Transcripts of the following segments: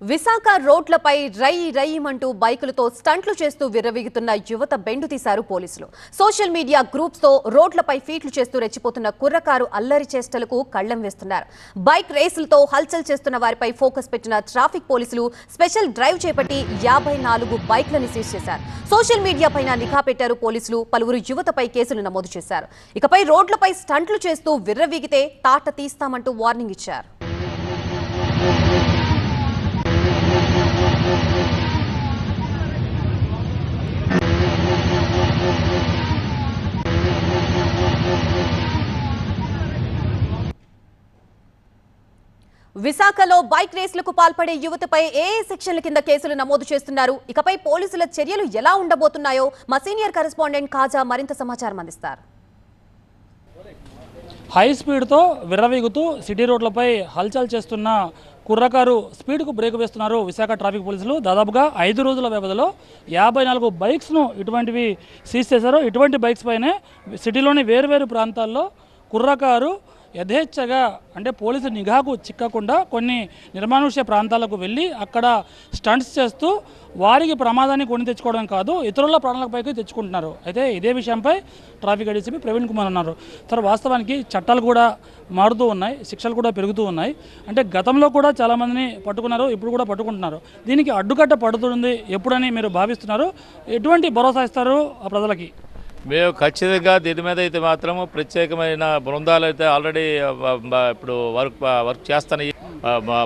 విశాఖ రోడ్లపై రై రయ్యమంటూ బైకులతో స్టంట్లు చేస్తూ విర్రవీగుతున్న యువత బెండు తీశారు పోలీసులు. సోషల్ మీడియా గ్రూప్స్తో రోడ్లపై ఫీట్లు చేస్తూ రెచ్చిపోతున్న కుర్రకారు అల్లరి చేష్టలకు కళ్ళం వేస్తున్నారు. బైక్ రేసులతో హల్చల్ చేస్తున్న వారిపై ఫోకస్ పెట్టిన ట్రాఫిక్ పోలీసులు స్పెషల్ డ్రైవ్ చేపట్టి యాభై నాలుగు బైక్లను సీజ్ చేశారు. సోషల్ మీడియా పైన నిఘా పెట్టారు పోలీసులు పలువురు యువతపై కేసులు నమోదు చేశారు. ఇకపై రోడ్లపై స్టంట్లు చేస్తూ విర్రవీగితే తాట తీస్తామంటూ వార్నింగ్ ఇచ్చారు. విశాఖలో బైక్ రేసులకు పాల్పడే యువతపై ఏ సెక్షన్ల కింద కేసులు నమోదు చేస్తున్నారు? ఇకపై పోలీసుల చర్యలు ఎలా ఉండబోతున్నాయో మా సీనియర్ కరెస్పాండెంట్ కాజా మరింత సమాచారం అందిస్తారు. హై స్పీడ్తో విర్రవీగుతూ సిటీ రోడ్లపై హల్చల్ చేస్తున్న కుర్రకారు స్పీడ్కు బ్రేక్ వేస్తున్నారు విశాఖ ట్రాఫిక్ పోలీసులు. దాదాపుగా ఐదు రోజుల వ్యవధిలో యాభై నాలుగు బైక్స్ను ఇటువంటివి సీజ్ చేశారు. ఇటువంటి బైక్స్ పైనే సిటీలోని వేరువేరు ప్రాంతాల్లో కుర్రకారు యథేచ్ఛగా అంటే పోలీసు నిఘాకు చిక్కకుండా కొన్ని నిర్మానుష్య ప్రాంతాలకు వెళ్ళి అక్కడ స్టంట్స్ చేస్తూ వారికి ప్రమాదాన్ని కొని తెచ్చుకోవడం కాదు ఇతరుల ప్రాణాలపైకి తెచ్చుకుంటున్నారు. అయితే ఇదే విషయంపై ట్రాఫిక్ డీసీపీ ప్రవీణ్ కుమార్ అన్నారు. సార్ వాస్తవానికి చట్టాలు కూడా మారుతూ ఉన్నాయి శిక్షలు కూడా పెరుగుతూ ఉన్నాయి. అంటే గతంలో కూడా చాలామందిని పట్టుకున్నారు ఇప్పుడు కూడా పట్టుకుంటున్నారు. దీనికి అడ్డుకట్ట పడుతుంది ఎప్పుడని మీరు భావిస్తున్నారు? ఎటువంటి భరోసా ఇస్తారు ఆ ప్రజలకి? మేము ఖచ్చితంగా దీని మీద అయితే మాత్రము ప్రత్యేకమైన బృందాలు అయితే ఆల్రెడీ ఇప్పుడు వర్క్ వర్క్ చేస్తున్నాయి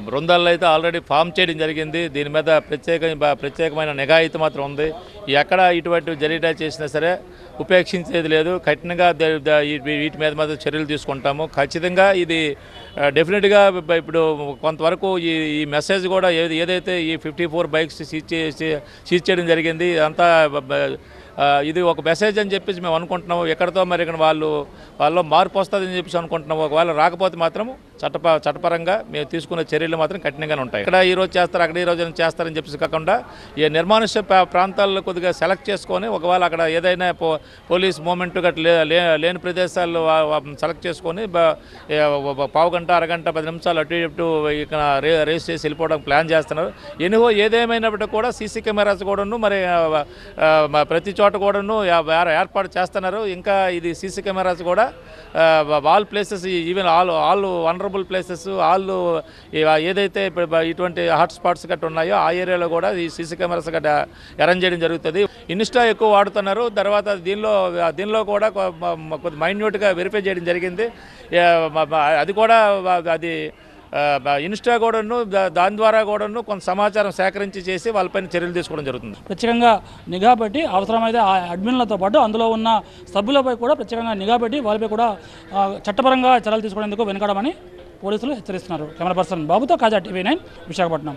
బృందాలు అయితే ఆల్రెడీ ఫామ్ చేయడం జరిగింది. దీని మీద ప్రత్యేక ప్రత్యేకమైన నిఘా అయితే మాత్రం ఉంది. ఎక్కడ ఇటువంటి జరిగినా చేసినా సరే ఉపేక్షించేది లేదు. కఠినంగా వీటి మీద మాత్రం చర్యలు తీసుకుంటాము. ఖచ్చితంగా ఇది డెఫినెట్గా ఇప్పుడు కొంతవరకు ఈ ఈ మెసేజ్ కూడా ఏది ఏదైతే ఈ ఫిఫ్టీ ఫోర్ బైక్స్ సీజ్ చేసి సీజ్ చేయడం జరిగింది అంతా ఇది ఒక మెసేజ్ అని చెప్పేసి మేము అనుకుంటున్నాము. ఎక్కడితో మరి ఇక్కడ వాళ్ళు వాళ్ళలో మార్పు వస్తుందని చెప్పేసి అనుకుంటున్నాము. ఒకవేళ రాకపోతే మాత్రం చట్ట చట్టపరంగా మేము తీసుకునే చర్యలు మాత్రం కఠినంగానే ఉంటాయి. ఇక్కడ ఈ రోజు చేస్తారు అక్కడ ఈ రోజు చేస్తారని చెప్పేసి కాకుండా ఈ నిర్మానుష్య ప్రాంతాల్లో కొద్దిగా సెలెక్ట్ చేసుకొని ఒకవేళ అక్కడ ఏదైనా పో పోలీస్ మూమెంట్ గట్రా లే- లేని ప్రదేశాల్లో సెలెక్ట్ చేసుకొని పావు గంట అరగంట పది నిమిషాలు అటు ఇటు ఇక్కడ రేస్ చేసి వెళ్ళిపోవడానికి ప్లాన్ చేస్తున్నారు. ఎనిహో ఏదేమైనప్పటికీ కూడా సీసీ కెమెరాస్ కూడాను మరి ప్రతి ఆ, ప్రతి చోట కూడాను ఏర్పాటు చేస్తున్నారు. ఇంకా ఇది సీసీ కెమెరాస్ కూడా all places even all all vulnerable places all ఏదైతే ఇప్పుడు ఇటువంటి హాట్స్పాట్స్ గట్రా ఉన్నాయో ఆ ఏరియాలో కూడా ఈ సీసీ కెమెరాస్ గట్రా అరేంజ్ చేయడం జరుగుతుంది. ఇన్స్టా ఎక్కువ వాడుతున్నారు. తర్వాత దీనిలో దీనిలో కూడా కొద్ది మైన్యూట్గా వెరిఫై చేయడం జరిగింది. అది కూడా అది ఇన్స్టా కూడాను దాని ద్వారా కూడాను కొంత సమాచారం సేకరించి చేసి వాళ్ళపైన చర్యలు తీసుకోవడం జరుగుతుంది. ప్రత్యేకంగా నిఘా పెట్టి అవసరమైతే ఆ అడ్మిన్లతో పాటు అందులో ఉన్న సభ్యులపై కూడా ప్రత్యేకంగా నిఘా పెట్టి వాళ్ళపై కూడా చట్టపరంగా చర్యలు తీసుకోవడానికి వెనకడమని పోలీసులు హెచ్చరిస్తున్నారు. కెమెరా పర్సన్ బాబుతో కాజా టీవీ నైన్ విశాఖపట్నం.